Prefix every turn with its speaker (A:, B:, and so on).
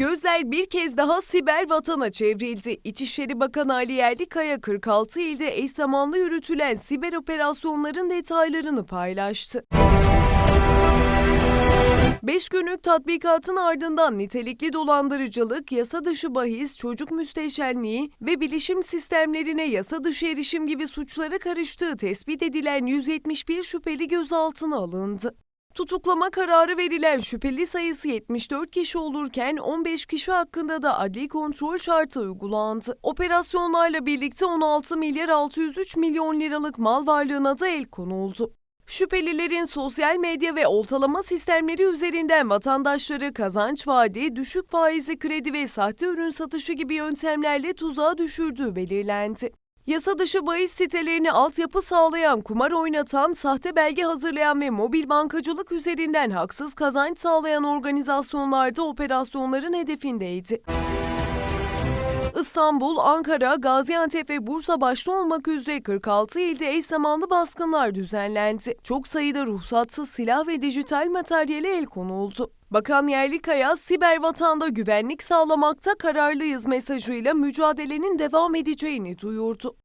A: Gözler bir kez daha siber vatana çevrildi. İçişleri Bakanı Ali Yerlikaya 46 ilde eş zamanlı yürütülen siber operasyonların detaylarını paylaştı. 5 günlük tatbikatın ardından nitelikli dolandırıcılık, yasa dışı bahis, çocuk müsteşenliği ve bilişim sistemlerine yasa dışı erişim gibi suçlara karıştığı tespit edilen 171 şüpheli gözaltına alındı. Tutuklama kararı verilen şüpheli sayısı 74 kişi olurken 15 kişi hakkında da adli kontrol şartı uygulandı. Operasyonlarla birlikte 16 milyar 603 milyon liralık mal varlığına da el konuldu. Şüphelilerin sosyal medya ve oltalama sistemleri üzerinden vatandaşları kazanç vaadi, düşük faizli kredi ve sahte ürün satışı gibi yöntemlerle tuzağa düşürdüğü belirlendi. Yasa dışı bahis sitelerini altyapı sağlayan, kumar oynatan, sahte belge hazırlayan ve mobil bankacılık üzerinden haksız kazanç sağlayan organizasyonlarda operasyonların hedefindeydi. İstanbul, Ankara, Gaziantep ve Bursa başta olmak üzere 46 ilde eş zamanlı baskınlar düzenlendi. Çok sayıda ruhsatsız silah ve dijital materyale el konuldu. Bakan Yerlikaya, siber vatanda güvenlik sağlamakta kararlıyız mesajıyla mücadelenin devam edeceğini duyurdu.